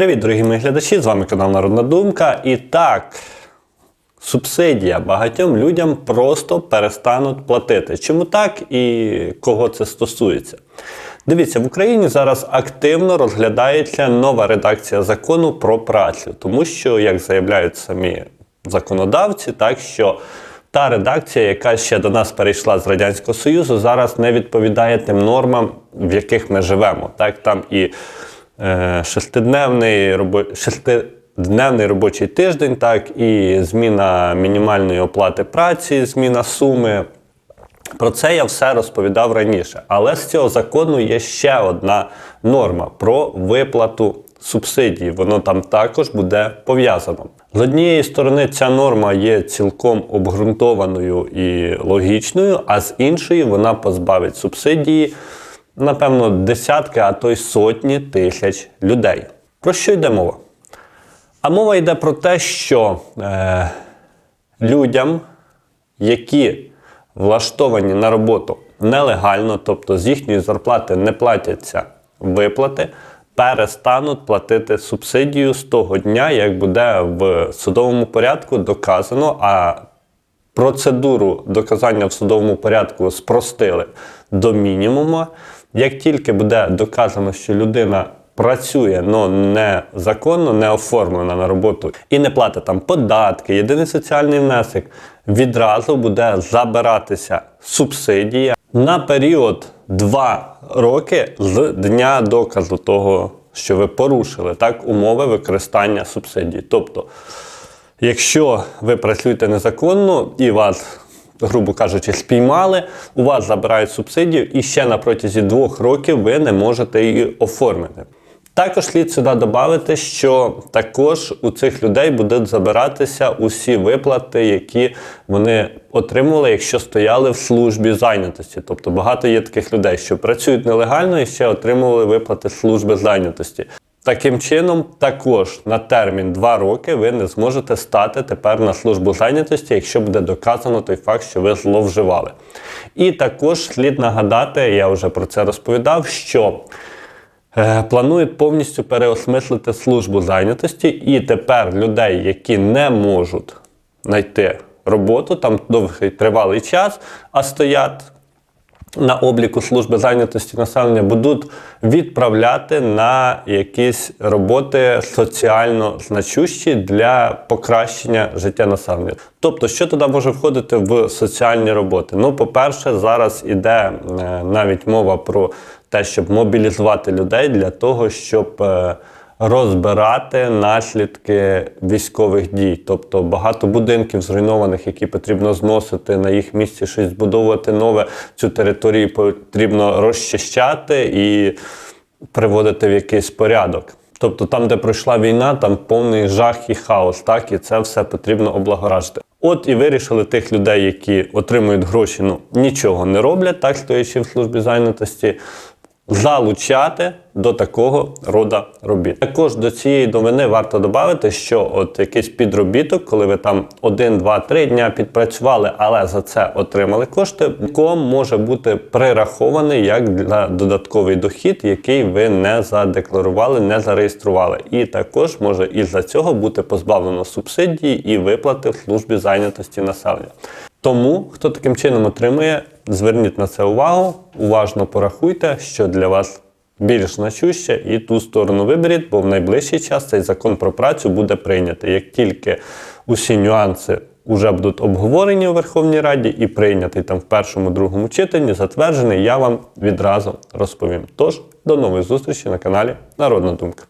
Привіт, дорогі мої глядачі! З вами канал Народна Думка. І так, субсидія багатьом людям просто перестануть платити. Чому так і кого це стосується? Дивіться, в Україні зараз активно розглядається нова редакція закону про працю, тому що, як заявляють самі законодавці, так що та редакція, яка ще до нас перейшла з Радянського Союзу, зараз не відповідає тим нормам, в яких ми живемо. Так, там і шестидневний, робо... шестидневний робочий тиждень, так, і зміна мінімальної оплати праці, зміна суми. Про це я все розповідав раніше. Але з цього закону є ще одна норма про виплату субсидій. Воно там також буде пов'язано. З однієї сторони, ця норма є цілком обґрунтованою і логічною, а з іншої вона позбавить субсидії, напевно, десятки, а то й сотні тисяч людей. Про що йде мова? А мова йде про те, що е, людям, які влаштовані на роботу нелегально, тобто з їхньої зарплати не платяться виплати, перестануть платити субсидію з того дня, як буде в судовому порядку доказано, а процедуру доказання в судовому порядку спростили до мінімуму. Як тільки буде доказано, що людина працює, але не законно, не оформлена на роботу і не платить там податки, єдиний соціальний внесок, відразу буде забиратися субсидія на період 2 роки з дня доказу того, що ви порушили так, умови використання субсидії. Тобто, якщо ви працюєте незаконно і вас грубо кажучи, спіймали, у вас забирають субсидію, і ще на протязі двох років ви не можете її оформити. Також слід сюди додати, що також у цих людей будуть забиратися усі виплати, які вони отримували, якщо стояли в службі зайнятості. Тобто багато є таких людей, що працюють нелегально і ще отримували виплати служби зайнятості. Таким чином, також на термін 2 роки ви не зможете стати тепер на службу зайнятості, якщо буде доказано той факт, що ви зловживали. І також слід нагадати, я вже про це розповідав, що е, планують повністю переосмислити службу зайнятості, і тепер людей, які не можуть знайти роботу, там довгий тривалий час, а стоять на обліку служби зайнятості населення будуть відправляти на якісь роботи соціально значущі для покращення життя населення. Тобто, що туди може входити в соціальні роботи? Ну, по-перше, зараз іде е, навіть мова про те, щоб мобілізувати людей для того, щоб е, розбирати наслідки військових дій. Тобто багато будинків зруйнованих, які потрібно зносити, на їх місці щось збудовувати нове. Цю територію потрібно розчищати і приводити в якийсь порядок. Тобто там, де пройшла війна, там повний жах і хаос, так і це все потрібно облагоражити. От і вирішили тих людей, які отримують гроші, ну нічого не роблять, так стоячи в службі зайнятості залучати до такого рода робіт. Також до цієї новини варто додати, що от якийсь підробіток, коли ви там 1, 2, 3 дня підпрацювали, але за це отримали кошти, ком може бути прирахований як для додатковий дохід, який ви не задекларували, не зареєстрували. І також може із-за цього бути позбавлено субсидії і виплати в службі зайнятості населення. Тому, хто таким чином отримує, зверніть на це увагу, уважно порахуйте, що для вас більш значуще, і ту сторону виберіть, бо в найближчий час цей закон про працю буде прийнятий. Як тільки усі нюанси вже будуть обговорені у Верховній Раді і прийнятий там в першому, другому читанні, затверджений, я вам відразу розповім. Тож, до нових зустрічей на каналі Народна Думка.